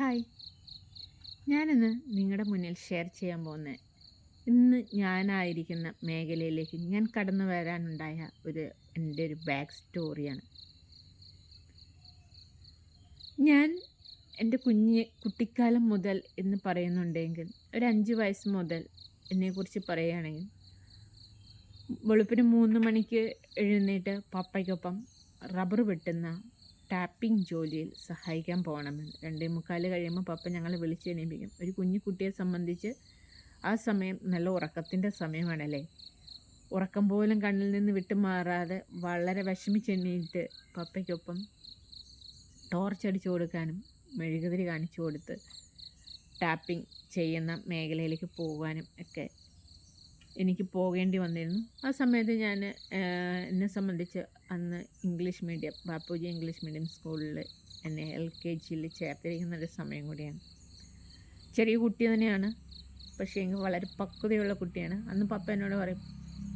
Hi. ഞാനിന്ന് നിങ്ങളുടെ മുന്നിൽ ഷെയർ ചെയ്യാൻ പോകുന്ന. ഇന്ന് ഞാനായിരിക്കുന്ന മേഖലയിലേക്ക് ഞാൻ കടന്നു വരാനുണ്ടായ ഒരു എന്റെ ഒരു ബാക്ക് സ്റ്റോറിയാണ് ഞാൻ എന്റെ കുഞ്ഞ് കുട്ടിക്കാലം മുതൽ എന്ന് പറയുന്നുണ്ടെങ്കിൽ ഒരു അഞ്ച് വയസ്സ് മുതൽ എന്നെക്കുറിച്ച് പറയുകയാണെങ്കിൽ വെളുപ്പിന് മൂന്ന് മണിക്ക് എഴുന്നേറ്റ് പപ്പയ്ക്കൊപ്പം റബ്ബർ വെട്ടുന്ന ടാപ്പിംഗ് ജോലിയിൽ സഹായിക്കാൻ പോകണമെന്ന് രണ്ടേ മുക്കാൽ കഴിയുമ്പോൾ പപ്പ ഞങ്ങളെ വിളിച്ച് എണീപ്പിക്കും. ഒരു കുഞ്ഞു കുട്ടിയെ സംബന്ധിച്ച് ആ സമയം നല്ല ഉറക്കത്തിന്റെ സമയമാണല്ലേ? ഉറക്കം പോലും കണ്ണിൽ നിന്ന് വിട്ടുമാറാതെ വളരെ വിഷമിച്ചെണ്ണീട്ട് പപ്പയ്ക്കൊപ്പം ടോർച്ച് അടിച്ചു കൊടുക്കാനും മെഴുകുതിരി കാണിച്ചു കൊടുത്ത് ടാപ്പിംഗ് ചെയ്യുന്ന മേഖലയിലേക്ക് പോകാനും ഒക്കെ എനിക്ക് പോകേണ്ടി വന്നിരുന്നു. ആ സമയത്ത് ഞാൻ എന്നെ സംബന്ധിച്ച് അന്ന് English medium Bapuji English medium സ്കൂളിൽ എന്നെ എൽ കെ ജിയിൽ ചേർത്തിരിക്കുന്ന ഒരു സമയം കൂടിയാണ്. ചെറിയ കുട്ടി തന്നെയാണ് പക്ഷേ എങ്കിൽ വളരെ പക്വതയുള്ള കുട്ടിയാണ്. അന്ന് പപ്പ എന്നോട് പറയും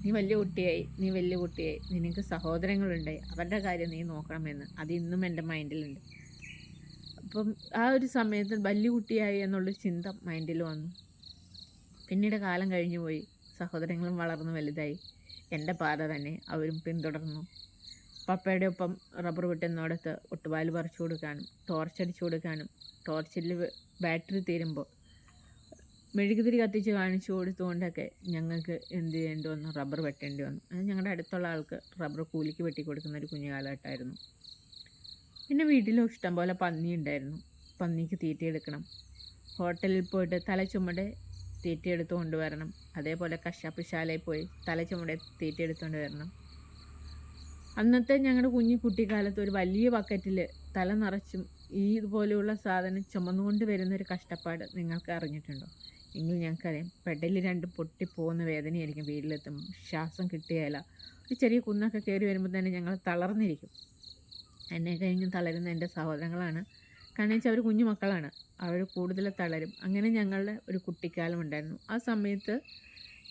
നീ വലിയ കുട്ടിയായി നീ വലിയ കുട്ടിയായി നിനക്ക് സഹോദരങ്ങളുണ്ടായി അവരുടെ കാര്യം നീ നോക്കണമെന്ന്. അത് ഇന്നും എന്റെ മൈൻഡിലുണ്ട്. അപ്പം ആ ഒരു സമയത്ത് വലിയ കുട്ടിയായി എന്നുള്ളൊരു ചിന്ത മൈൻഡിൽ വന്നു. പിന്നീട് കാലം കഴിഞ്ഞു പോയി സഹോദരങ്ങളും വളർന്നു വലുതായി. എന്റെ പാത തന്നെ അവരും പിന്തുടർന്നു. പപ്പയുടെ ഒപ്പം റബ്ബർ വെട്ടുന്നിടത്ത് ഒട്ടുപാൽ പറിച്ചു കൊടുക്കാനും ടോർച്ച് അടിച്ചു കൊടുക്കാനും ടോർച്ചിൽ ബാറ്ററി തീരുമ്പോൾ മെഴുകുതിരി കത്തിച്ച് കാണിച്ചു കൊടുത്തുകൊണ്ടൊക്കെ ഞങ്ങൾക്ക് എന്ത് ചെയ്യേണ്ടി വന്നു? റബ്ബർ വെട്ടേണ്ടി വന്നു. അത് ഞങ്ങളുടെ അടുത്തുള്ള ആൾക്ക് റബ്ബർ കൂലിക്ക് വെട്ടി കൊടുക്കുന്ന ഒരു കുഞ്ഞു കാലഘട്ടമായിരുന്നു പിന്നെ വീട്ടിലും ഇഷ്ടംപോലെ പന്നി ഉണ്ടായിരുന്നു. പന്നിക്ക് തീറ്റയെടുക്കണം. ഹോട്ടലിൽ പോയിട്ട് തല ചുമടെ തീറ്റയെടുത്ത് കൊണ്ടുവരണം. അതേപോലെ കശാപ്പിശാലയിൽ പോയി തല ചുമടെ തീറ്റയെടുത്തുകൊണ്ട് വരണം അന്നത്തെ ഞങ്ങളുടെ കുഞ്ഞു കുട്ടിക്കാലത്ത് ഒരു വലിയ ബക്കറ്റിൽ തല നിറച്ചും ഈ ഇതുപോലെയുള്ള സാധനം ചുമന്നുകൊണ്ട് വരുന്നൊരു കഷ്ടപ്പാട് നിങ്ങൾക്ക് അറിഞ്ഞിട്ടുണ്ടോ? എങ്കിൽ ഞങ്ങൾക്കറിയാം. പെടലിൽ രണ്ട് പൊട്ടിപ്പോകുന്ന വേദനയായിരിക്കും വീട്ടിലെത്തും ശ്വാസം കിട്ടിയാല. ഒരു ചെറിയ കുന്നൊക്കെ കയറി വരുമ്പോൾ തന്നെ ഞങ്ങൾ തളർന്നിരിക്കും. എന്നെ കഴിഞ്ഞ് തളരുന്ന എന്റെ സഹോദരങ്ങളാണ് കാരണം വെച്ചാൽ അവർ കുഞ്ഞു മക്കളാണ്. അവർ കൂടുതൽ തളരും. അങ്ങനെ ഞങ്ങളുടെ ഒരു കുട്ടിക്കാലം ഉണ്ടായിരുന്നു. ആ സമയത്ത്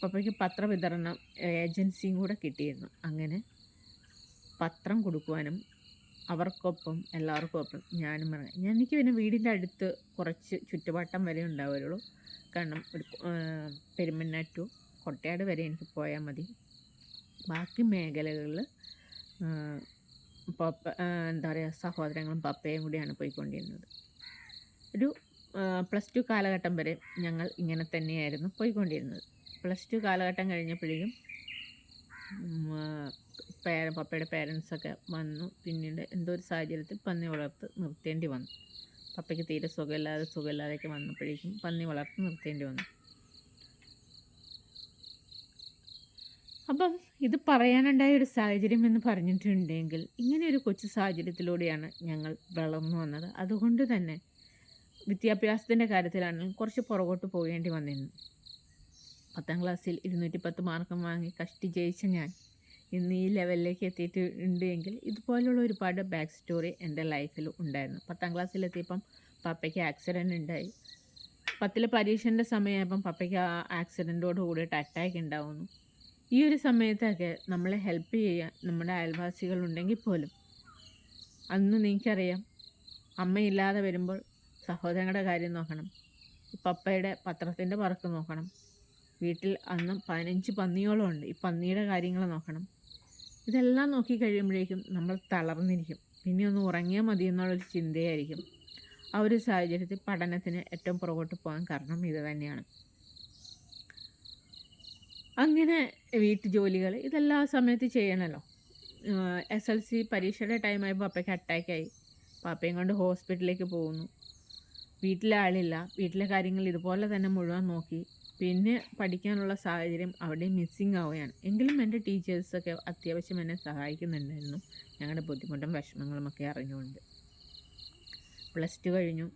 പപ്പയ്ക്ക് പത്രവിതരണം ഏജൻസിയും കൂടെ കിട്ടിയിരുന്നു. അങ്ങനെ പത്രം കൊടുക്കുവാനും അവർക്കൊപ്പം എല്ലാവർക്കും ഒപ്പം ഞാനും പറഞ്ഞു ഞാൻ എനിക്ക് പിന്നെ വീടിന്റെ അടുത്ത് കുറച്ച് ചുറ്റുപാട്ടം വരെ ഉണ്ടാവുള്ളൂ. കാരണം ഒരു പെരുമന്ന ടു കൊട്ടയാട് വരെ എനിക്ക് പോയാൽ മതി. ബാക്കി മേഖലകളിൽ പപ്പ എന്താ പറയുക സഹോദരങ്ങളും പപ്പയും കൂടിയാണ് പോയിക്കൊണ്ടിരുന്നത്. ഒരു പ്ലസ് ടു കാലഘട്ടം വരെ ഞങ്ങൾ ഇങ്ങനെ തന്നെയായിരുന്നു പോയിക്കൊണ്ടിരുന്നത്. പ്ലസ് ടു കാലഘട്ടം കഴിഞ്ഞപ്പോഴേക്കും പേര പപ്പയുടെ പേരൻസൊക്കെ വന്നു. പിന്നീട് എന്തോ ഒരു സാഹചര്യത്തിൽ പന്നി വളർത്ത് നിർത്തേണ്ടി വന്നു. പപ്പയ്ക്ക് തീരെ സുഖമില്ലാതെ സുഖമില്ലാതെയൊക്കെ വന്നപ്പോഴേക്കും പന്നി വളർത്ത് നിർത്തേണ്ടി വന്നു. അപ്പം ഇത് പറയാനുണ്ടായ ഒരു സാഹചര്യം എന്ന് പറഞ്ഞിട്ടുണ്ടെങ്കിൽ ഇങ്ങനെ ഒരു കൊച്ചു സാഹചര്യത്തിലൂടെയാണ് ഞങ്ങൾ വളർന്നു വന്നത്. അതുകൊണ്ട് തന്നെ വിദ്യാഭ്യാസത്തിന്റെ കാര്യത്തിലാണെങ്കിലും കുറച്ച് പുറകോട്ട് പോകേണ്ടി വന്നിരുന്നു പത്താം ക്ലാസ്സിൽ ഇരുന്നൂറ്റി പത്ത് മാർക്കും വാങ്ങി കഷ്ടി ജയിച്ച ഞാൻ ഇന്ന് ഈ ലെവലിലേക്ക് എത്തിയിട്ടുണ്ട് എങ്കിൽ ഇതുപോലുള്ള ഒരുപാട് ബാക്ക് സ്റ്റോറി എന്റെ ലൈഫിൽ ഉണ്ടായിരുന്നു. പത്താം ക്ലാസ്സിലെത്തിയപ്പം പപ്പയ്ക്ക് ആക്സിഡന്റ് ഉണ്ടായി. പത്തിലെ പരീക്ഷന്റെ സമയമായപ്പം പപ്പയ്ക്ക് ആ ആക്സിഡന്റോട് കൂടിയിട്ട് അറ്റാക്ക് ഉണ്ടാവുന്നു. ഈ ഒരു സമയത്തൊക്കെ നമ്മളെ ഹെൽപ്പ് ചെയ്യാൻ നമ്മുടെ അയൽവാസികളുണ്ടെങ്കിൽ പോലും അന്ന് നിനക്കറിയാം അമ്മയില്ലാതെ വരുമ്പോൾ സഹോദരങ്ങളുടെ കാര്യം നോക്കണം പപ്പയുടെ പത്രത്തിന്റെ പറക്ക് നോക്കണം വീട്ടിൽ അന്ന് പതിനഞ്ച് പന്നിയോളം ഉണ്ട് ഈ പന്നിയുടെ കാര്യങ്ങൾ നോക്കണം. ഇതെല്ലാം നോക്കി കഴിയുമ്പോഴേക്കും നമ്മൾ തളർന്നിരിക്കും. പിന്നെ ഒന്ന് ഉറങ്ങിയാൽ മതി എന്നുള്ളൊരു ചിന്തയായിരിക്കും. ആ ഒരു സാഹചര്യത്തിൽ പഠനത്തിന് ഏറ്റവും പുറകോട്ട് പോകാൻ കാരണം ഇത് തന്നെയാണ്. അങ്ങനെ വീട്ടു ജോലികൾ ഇതെല്ലാ സമയത്ത് ചെയ്യണമല്ലോ എസ് എൽ സി പരീക്ഷയുടെ ടൈമായപ്പോൾ പപ്പയ്ക്ക് അറ്റാക്കായി പാപ്പയും കൊണ്ട് ഹോസ്പിറ്റലിലേക്ക് പോകുന്നു വീട്ടിലെ ആളില്ല. വീട്ടിലെ കാര്യങ്ങൾ ഇതുപോലെ തന്നെ മുഴുവൻ നോക്കി. പിന്നെ പഠിക്കാനുള്ള സാഹചര്യം അവിടെ മിസ്സിങ് ആവുകയാണ്. എങ്കിലും എന്റെ ടീച്ചേഴ്സൊക്കെ അത്യാവശ്യം എന്നെ സഹായിക്കുന്നുണ്ടായിരുന്നു. ഞങ്ങളുടെ ബുദ്ധിമുട്ടും വിഷമങ്ങളും ഒക്കെ അറിഞ്ഞുകൊണ്ട്. പ്ലസ് ടു കഴിഞ്ഞു.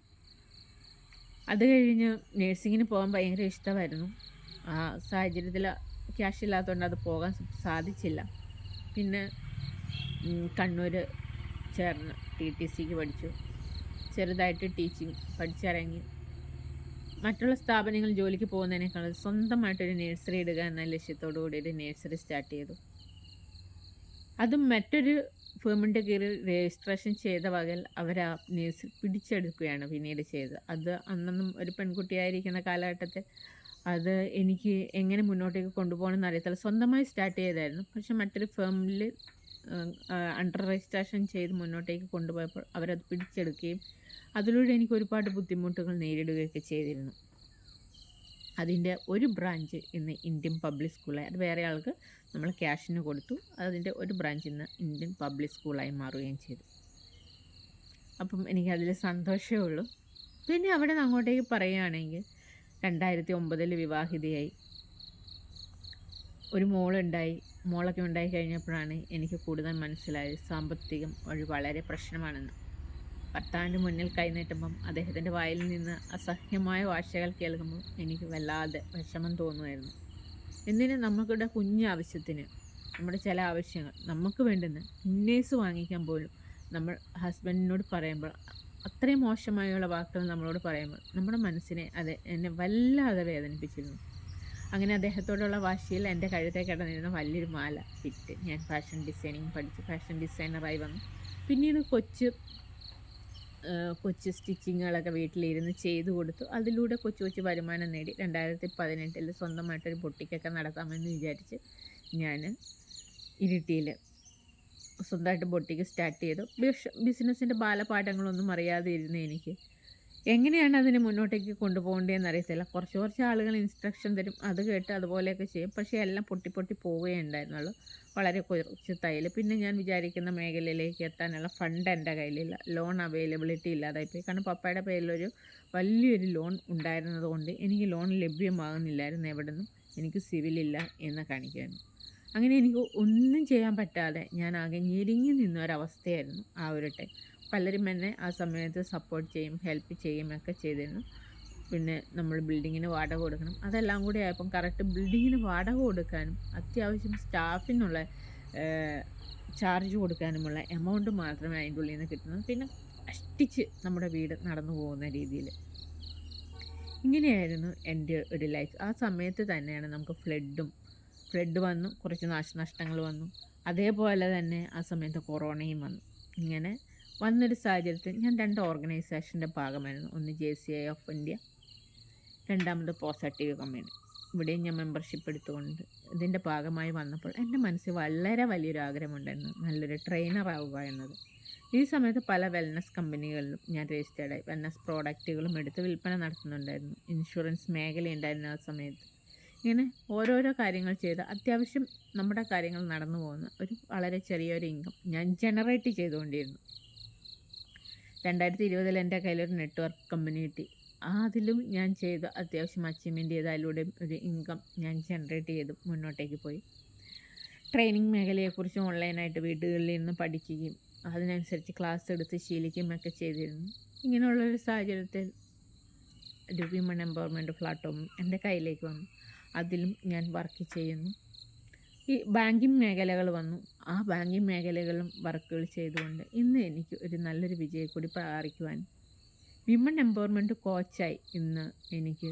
അത് കഴിഞ്ഞ് നേഴ്സിങ്ങിന് പോകാൻ ഭയങ്കര ഇഷ്ടമായിരുന്നു. ആ സാഹചര്യത്തിൽ ക്യാഷ് ഇല്ലാത്തതുകൊണ്ട് അത് പോകാൻ സാധിച്ചില്ല. പിന്നെ കണ്ണൂർ ചേർന്ന് ടി ടി സിക്ക് പഠിച്ചു. ചെറുതായിട്ട് ടീച്ചിങ് പഠിച്ചിറങ്ങി. മറ്റുള്ള സ്ഥാപനങ്ങളിൽ ജോലിക്ക് പോകുന്നതിനേക്കാൾ സ്വന്തമായിട്ടൊരു നേഴ്സറി ഇടുക എന്ന ലക്ഷ്യത്തോടു കൂടി ഒരു നേഴ്സറി സ്റ്റാർട്ട് ചെയ്തു. അതും മറ്റൊരു ഫേമിന്റെ കീഴിൽ രജിസ്ട്രേഷൻ ചെയ്ത വകൽ അവർ ആ നേഴ്സ് പിടിച്ചെടുക്കുകയാണ് പിന്നീട് ചെയ്തത്. അത് അന്നൊന്നും ഒരു പെൺകുട്ടിയായിരിക്കുന്ന കാലഘട്ടത്തിൽ അത് എനിക്ക് എങ്ങനെ മുന്നോട്ടേക്ക് കൊണ്ടുപോകണമെന്ന് അറിയത്തില്ല സ്വന്തമായി സ്റ്റാർട്ട് ചെയ്തായിരുന്നു. പക്ഷെ മറ്റൊരു ഫേമിൽ അണ്ടർ രജിസ്ട്രേഷൻ ചെയ്ത് മുന്നോട്ടേക്ക് കൊണ്ടുപോയപ്പോൾ അവരത് പിടിച്ചെടുക്കുകയും അതിലൂടെ എനിക്ക് ഒരുപാട് ബുദ്ധിമുട്ടുകൾ നേരിടുകയൊക്കെ ചെയ്തിരുന്നു. അതിന്റെ ഒരു ബ്രാഞ്ച് ഇന്ന് ഇന്ത്യൻ പബ്ലിക് സ്കൂളായി അത് വേറെ ആൾക്ക് നമ്മൾ ക്യാഷിന് കൊടുത്തു. അതിന്റെ ഒരു ബ്രാഞ്ച് ഇന്ന് ഇന്ത്യൻ പബ്ലിക് സ്കൂളായി മാറുകയും ചെയ്തു. അപ്പം എനിക്കതിൽ സന്തോഷമേ ഉള്ളൂ. പിന്നെ അവിടെ നിന്ന് അങ്ങോട്ടേക്ക് പറയുകയാണെങ്കിൽ രണ്ടായിരത്തി ഒമ്പതിൽ വിവാഹിതയായി. ഒരു മോളുണ്ടായി. മോളൊക്കെ ഉണ്ടായി കഴിഞ്ഞപ്പോഴാണ് എനിക്ക് കൂടുതൽ മനസ്സിലായത് സാമ്പത്തികം ഒരു വളരെ പ്രശ്നമാണെന്ന്. ഭർത്താവിന്റെ മുന്നിൽ കൈനീട്ടുമ്പം അദ്ദേഹത്തിന്റെ വായിൽ നിന്ന് അസഹ്യമായ ഭാഷകൾ കേൾക്കുമ്പോൾ എനിക്ക് വല്ലാതെ വിഷമം തോന്നുമായിരുന്നു. എന്തിന് നമുക്കിവിടെ കുഞ്ഞു ആവശ്യത്തിന്? നമ്മുടെ ചില ആവശ്യങ്ങൾ. നമുക്ക് വേണ്ടുന്ന ഇന്നേഴ്സ് വാങ്ങിക്കാൻ പോലും നമ്മൾ ഹസ്ബൻഡിനോട് പറയുമ്പോൾ അത്രയും മോശമായുള്ള വാക്കുകൾ നമ്മളോട് പറയുമ്പോൾ നമ്മുടെ മനസ്സിനെ അത് എന്നെ വല്ലാതെ വേദനിപ്പിച്ചിരുന്നു. അങ്ങനെ അദ്ദേഹത്തോടുള്ള വാശിയിൽ എന്റെ കഴുത്തെ കിടന്നിരുന്ന വലിയൊരു മാല ഫിറ്റ് ഞാൻ ഫാഷൻ ഡിസൈനിങ് പഠിച്ച് ഫാഷൻ ഡിസൈനറായി വന്നു. പിന്നീട് കൊച്ച് കൊച്ചു സ്റ്റിച്ചിങ്ങുകളൊക്കെ വീട്ടിലിരുന്ന് ചെയ്തു കൊടുത്തു. അതിലൂടെ കൊച്ചു കൊച്ചു വരുമാനം നേടി രണ്ടായിരത്തി പതിനെട്ടിൽ സ്വന്തമായിട്ടൊരു പൊട്ടിക്കൊക്കെ നടത്താമെന്ന് വിചാരിച്ച് ഞാൻ ഇരിട്ടിയിൽ സ്വന്തമായിട്ട് ബൊട്ടിക്ക് സ്റ്റാർട്ട് ചെയ്തു. ബിസിനസ്സിന്റെ ബാലപാഠങ്ങളൊന്നും അറിയാതെ ഇരുന്നു എനിക്ക്. എങ്ങനെയാണ് അതിനെ മുന്നോട്ടേക്ക് കൊണ്ടുപോകേണ്ടതെന്ന് അറിയത്തില്ല കുറച്ച് കുറച്ച് ആളുകൾ ഇൻസ്ട്രക്ഷൻ തരും. അത് കേട്ട് അതുപോലെയൊക്കെ ചെയ്യും. പക്ഷേ എല്ലാം പൊട്ടി പൊട്ടി പോവുകയുണ്ടായിരുന്നുള്ളൂ വളരെ കുറച്ച് തയ്യൽ. പിന്നെ ഞാൻ വിചാരിക്കുന്ന മേഖലയിലേക്ക് എത്താനുള്ള ഫണ്ട് എന്റെ കയ്യിലില്ല. ലോൺ അവൈലബിലിറ്റി ഇല്ലാതായിപ്പോയി. കാരണം പപ്പയുടെ പേരിലൊരു വലിയൊരു ലോൺ ഉണ്ടായിരുന്നതുകൊണ്ട് എനിക്ക് ലോൺ ലഭ്യമാകുന്നില്ലായിരുന്നു എവിടെ നിന്നും എനിക്ക് സിവിലില്ല എന്ന് കാണിക്കുകയായിരുന്നു അങ്ങനെ എനിക്ക് ഒന്നും ചെയ്യാൻ പറ്റാതെ ഞാൻ ആകെ ഞെരിങ്ങി നിന്ന ഒരവസ്ഥയായിരുന്നു ആ ഒരു ടൈം പലരും എന്നെ ആ സമയത്ത് സപ്പോർട്ട് ചെയ്യും ഹെൽപ്പ് ചെയ്യും ഒക്കെ ചെയ്തിരുന്നു. പിന്നെ നമ്മൾ ബിൽഡിങ്ങിന് വാടക കൊടുക്കണം. അതെല്ലാം കൂടി ആയപ്പം കറക്റ്റ് ബിൽഡിങ്ങിന് വാടക കൊടുക്കാനും അത്യാവശ്യം സ്റ്റാഫിനുള്ള ചാർജ് കൊടുക്കാനുമുള്ള എമൗണ്ട് മാത്രമേ അതിന്റെ ഉള്ളിൽ നിന്ന് കിട്ടുന്നത് പിന്നെ കഷ്ടിച്ച് നമ്മുടെ വീട് നടന്നു പോകുന്ന രീതിയിൽ. ഇങ്ങനെയായിരുന്നു എന്റെ ഒരു ലൈഫ് ആ സമയത്ത് തന്നെയാണ് നമുക്ക് ഫ്ലഡും ഫ്ലഡ് വന്നു കുറച്ച് നാശനഷ്ടങ്ങൾ വന്നു. അതേപോലെ തന്നെ ആ സമയത്ത് കൊറോണയും വന്നു. ഇങ്ങനെ വന്നൊരു സാഹചര്യത്തിൽ ഞാൻ രണ്ട് ഓർഗനൈസേഷന്റെ ഭാഗമായിരുന്നു. ഒന്ന് J C I of India രണ്ടാമത് പോസിറ്റീവ് കമ്പനി ഇവിടെയും ഞാൻ മെമ്പർഷിപ്പ് എടുത്തുകൊണ്ട് ഇതിന്റെ ഭാഗമായി വന്നപ്പോൾ എന്റെ മനസ്സിൽ വളരെ വലിയൊരു ആഗ്രഹമുണ്ടായിരുന്നു. നല്ലൊരു ട്രെയിനർ ആവുക എന്നത്. ഈ സമയത്ത് പല വെൽനസ് കമ്പനികളിലും ഞാൻ രജിസ്റ്റേർഡായി വെൽനസ് പ്രോഡക്റ്റുകളും എടുത്ത് വിൽപ്പന നടത്തുന്നുണ്ടായിരുന്നു. ഇൻഷുറൻസ് മേഖലയുണ്ടായിരുന്നു ആ സമയത്ത്. ഇങ്ങനെ ഓരോരോ കാര്യങ്ങൾ ചെയ്ത് അത്യാവശ്യം നമ്മുടെ കാര്യങ്ങൾ നടന്നു പോകുന്ന ഒരു വളരെ ചെറിയൊരു ഇൻകം ഞാൻ ജനറേറ്റ് ചെയ്തുകൊണ്ടിരുന്നു. രണ്ടായിരത്തി ഇരുപതിൽ എന്റെ കയ്യിലൊരു നെറ്റ്വർക്ക് കമ്പനി കിട്ടി. അതിലും ഞാൻ ചെയ്ത അത്യാവശ്യം അച്ചീവ്മെന്റ് ചെയ്ത് അതിലൂടെ ഒരു ഇൻകം ഞാൻ ജനറേറ്റ് ചെയ്ത് മുന്നോട്ടേക്ക് പോയി. ട്രെയിനിങ് മേഖലയെക്കുറിച്ച് ഓൺലൈനായിട്ട് വീടുകളിൽ നിന്ന് പഠിക്കുകയും അതിനനുസരിച്ച് ക്ലാസ് എടുത്ത് ശീലിക്കുകയും ഒക്കെ ചെയ്തിരുന്നു. ഇങ്ങനെയുള്ളൊരു സാഹചര്യത്തിൽ ഒരു വിമൺ എംപവർമെന്റ് പ്ലാറ്റ്ഫോം എന്റെ കയ്യിലേക്ക് വന്നു. അതിലും ഞാൻ വർക്ക് ചെയ്യുന്നു. ഈ ബാങ്കിങ് മേഖലകൾ വന്നു. ആ ബാങ്കിങ് മേഖലകളും വർക്കുകൾ ചെയ്തുകൊണ്ട് ഇന്ന് എനിക്ക് ഒരു നല്ലൊരു വിജയക്കൂടി പ്രാപിക്കുവാൻ വിമൺ എംപവർമെന്റ് കോച്ചായി ഇന്ന് എനിക്ക്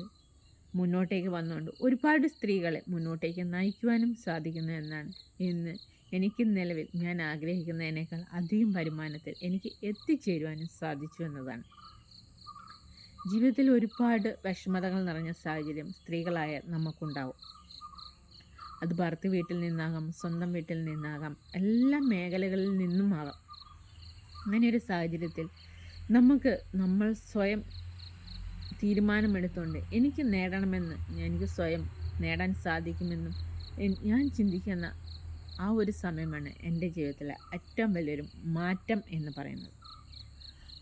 മുന്നോട്ടേക്ക് വന്നുകൊണ്ട് ഒരുപാട് സ്ത്രീകളെ മുന്നോട്ടേക്ക് നയിക്കുവാനും സാധിക്കുന്നു എന്നാണ്. ഇന്ന് എനിക്ക് നിലവിൽ ഞാൻ ആഗ്രഹിക്കുന്നതിനേക്കാൾ അധികം വരുമാനത്തിൽ എനിക്ക് എത്തിച്ചേരുവാനും സാധിച്ചു എന്നതാണ്. ജീവിതത്തിൽ ഒരുപാട് വിഷമതകൾ നിറഞ്ഞ സാഹചര്യം സ്ത്രീകളായ നമുക്കുണ്ടാവും. അത് ഭർത്തി വീട്ടിൽ നിന്നാകാം സ്വന്തം വീട്ടിൽ നിന്നാകാം എല്ലാ മേഖലകളിൽ നിന്നും ആകാം. അങ്ങനെയൊരു സാഹചര്യത്തിൽ നമുക്ക് നമ്മൾ സ്വയം തീരുമാനമെടുത്തുകൊണ്ട് എനിക്ക് നേടണമെന്ന് എനിക്ക് സ്വയം നേടാൻ സാധിക്കുമെന്നും ഞാൻ ചിന്തിക്കുന്ന ആ ഒരു സമയമാണ് എന്റെ ജീവിതത്തിലെ ഏറ്റവും വലിയൊരു മാറ്റം എന്ന് പറയുന്നത്.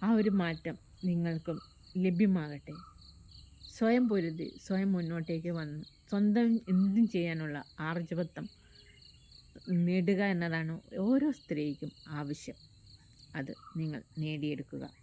ആ ഒരു മാറ്റം നിങ്ങൾക്കും ലഭ്യമാകട്ടെ. സ്വയം പൊരുതി സ്വയം മുന്നോട്ടേക്ക് വന്ന് സ്വന്തം എന്തും ചെയ്യാനുള്ള ആർജവത്വം നേടുക എന്നതാണ് ഓരോ സ്ത്രീക്കും ആവശ്യം. അത് നിങ്ങൾ നേടിയെടുക്കുക.